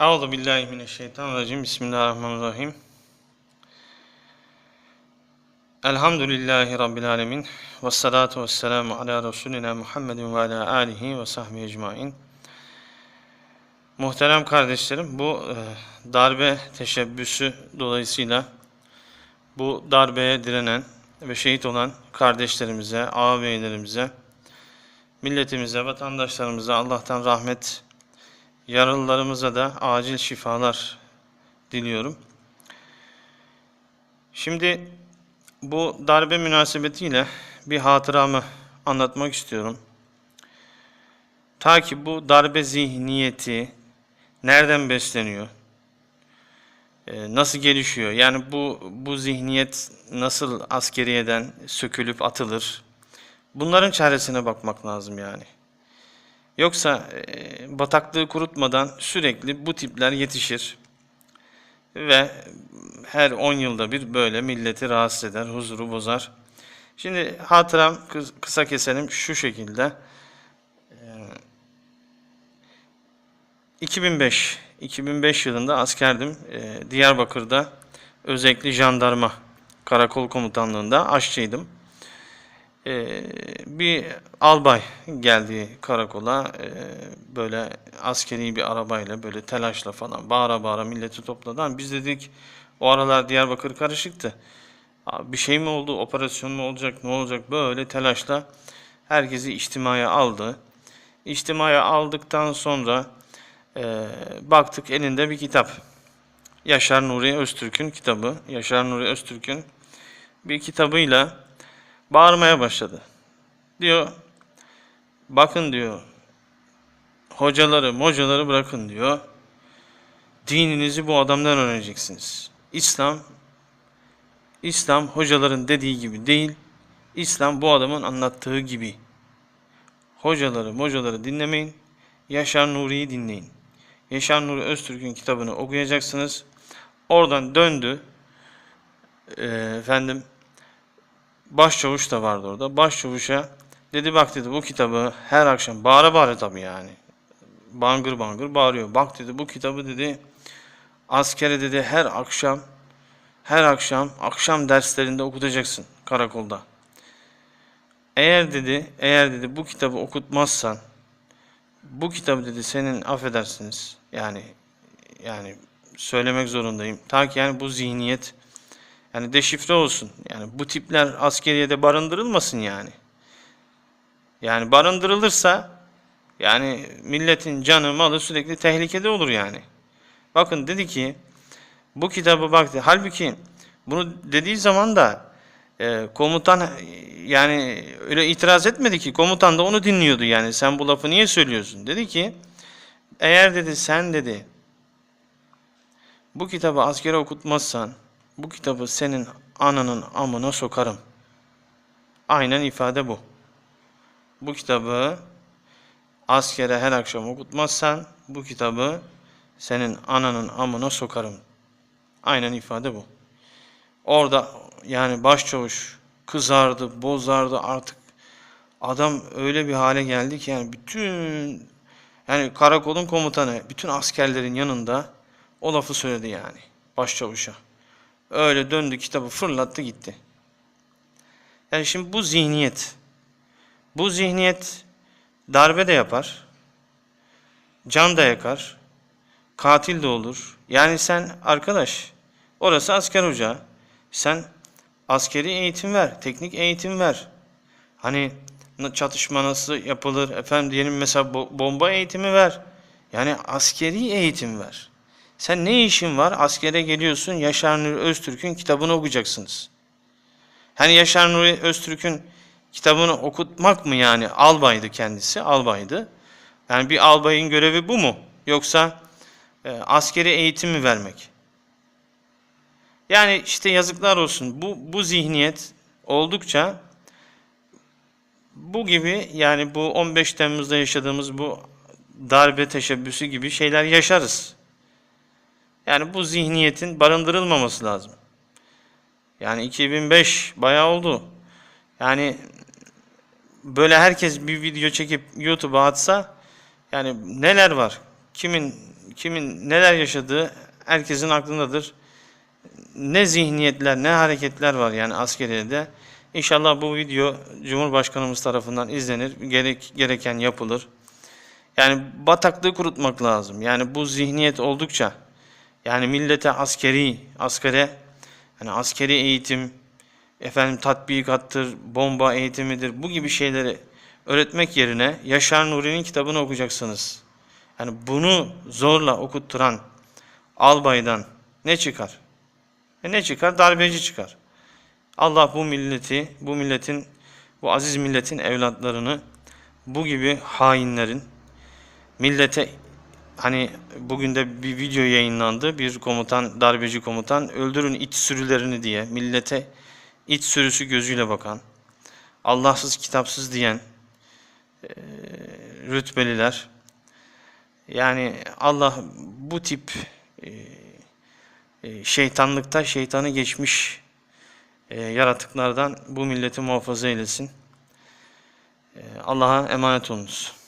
Euzu billahi mineşşeytanirracim. Bismillahirrahmanirrahim. Elhamdülillahi rabbil alamin. Ves salatu vesselamu ala resulina Muhammedin ve ala alihi ve sahbihi ecmaîn. Muhterem kardeşlerim, bu e, darbe teşebbüsü dolayısıyla bu darbeye direnen ve şehit olan kardeşlerimize, ağabeylerimize, milletimize, vatandaşlarımıza Allah'tan rahmet, yaralılarımıza da acil şifalar diliyorum. Şimdi bu darbe münasebetiyle bir hatıramı anlatmak istiyorum. Ta ki bu darbe zihniyeti nereden besleniyor? Ee, Nasıl gelişiyor? Yani bu bu zihniyet nasıl askeriyeden sökülüp atılır? Bunların çaresine bakmak lazım yani. Yoksa e, bataklığı kurutmadan sürekli bu tipler yetişir ve her 10 yılda bir böyle milleti rahatsız eder, huzuru bozar. Şimdi hatıram kıs- kısa keselim şu şekilde. Ee, 2005 2005 yılında askerdim. Ee, Diyarbakır'da özellikle jandarma karakol komutanlığında aşçıydım. Ee, bir albay geldi karakola Ee, böyle askeri bir arabayla böyle telaşla falan bağıra bağıra milleti topladı. Ama Biz dedik o aralar Diyarbakır karışıktı. Bir şey mi oldu operasyon mu olacak ne olacak böyle telaşla herkesi içtimaya aldı. İçtimaya aldıktan sonra e, baktık elinde bir kitap. Yaşar Nuri Öztürk'ün kitabı. Yaşar Nuri Öztürk'ün bir kitabıyla bağırmaya başladı. Diyor, bakın diyor, hocaları, mocaları bırakın diyor. Dininizi bu adamdan öğreneceksiniz. İslam, İslam hocaların dediği gibi değil, İslam bu adamın anlattığı gibi. Hocaları, mocaları dinlemeyin, Yaşar Nuri'yi dinleyin. Yaşar Nuri Öztürk'ün kitabını okuyacaksınız. Oradan döndü, Ee, efendim, başçavuş da vardı orada. Başçavuşa dedi bak dedi bu kitabı her akşam bağıra bağıra tabii yani. Bangır bangır bağırıyor. Bak dedi bu kitabı dedi askere dedi her akşam her akşam akşam derslerinde okutacaksın karakolda. Eğer dedi eğer dedi bu kitabı okutmazsan bu kitabı dedi senin affedersiniz yani yani söylemek zorundayım. Ta ki yani bu zihniyet yani deşifre olsun. Yani bu tipler askeriyede barındırılmasın yani. Yani barındırılırsa yani milletin canı malı sürekli tehlikede olur yani. Bakın dedi ki bu kitabı baktı. Halbuki bunu dediği zaman da e, komutan yani öyle itiraz etmedi ki komutan da onu dinliyordu yani sen bu lafı niye söylüyorsun? Dedi ki eğer dedi sen dedi bu kitabı askere okutmazsan bu kitabı senin ananın amına sokarım. Aynen ifade bu. Bu kitabı askere her akşam okutmazsan bu kitabı senin ananın amına sokarım. Aynen ifade bu. Orada yani başçavuş kızardı, bozardı artık. Adam öyle bir hale geldi ki yani bütün yani karakolun komutanı bütün askerlerin yanında o lafı söyledi yani başçavuşa. Öyle döndü kitabı fırlattı gitti. Yani şimdi bu zihniyet, bu zihniyet darbe de yapar, can da yakar, katil de olur. Yani sen arkadaş, orası asker ocağı. Sen askeri eğitim ver, teknik eğitim ver. Hani çatışma nasıl yapılır, efendim diyelim mesela bo- bomba eğitimi ver. Yani askeri eğitim ver. Sen ne işin var? Askere geliyorsun, Yaşar Nuri Öztürk'ün kitabını okuyacaksınız. Hani Yaşar Nuri Öztürk'ün kitabını okutmak mı yani? Albaydı kendisi, albaydı. Yani bir albayın görevi bu mu? Yoksa e, askeri eğitim mi vermek? Yani işte yazıklar olsun. Bu, bu zihniyet oldukça bu gibi yani bu 15 Temmuz'da yaşadığımız bu darbe teşebbüsü gibi şeyler yaşarız. Yani bu zihniyetin barındırılmaması lazım. Yani 2005 bayağı oldu. Yani böyle herkes bir video çekip YouTube'a atsa yani neler var? Kimin kimin neler yaşadığı herkesin aklındadır. Ne zihniyetler, ne hareketler var yani askeriyede. İnşallah bu video Cumhurbaşkanımız tarafından izlenir, gerek, gereken yapılır. Yani bataklığı kurutmak lazım. Yani bu zihniyet oldukça yani millete askeri, askere yani askeri eğitim, efendim tatbikattır, bomba eğitimidir bu gibi şeyleri öğretmek yerine Yaşar Nuri'nin kitabını okuyacaksınız. Yani bunu zorla okutturan albaydan ne çıkar? E ne çıkar? Darbeci çıkar. Allah bu milleti, bu milletin, bu aziz milletin evlatlarını bu gibi hainlerin millete hani bugün de bir video yayınlandı. Bir komutan, darbeci komutan öldürün iç sürülerini diye millete iç sürüsü gözüyle bakan, Allahsız kitapsız diyen eee, rütbeliler. Yani Allah bu tip eee, şeytanlıkta şeytanı geçmiş eee, yaratıklardan bu milleti muhafaza eylesin. Eee, Allah'a emanet olunuz.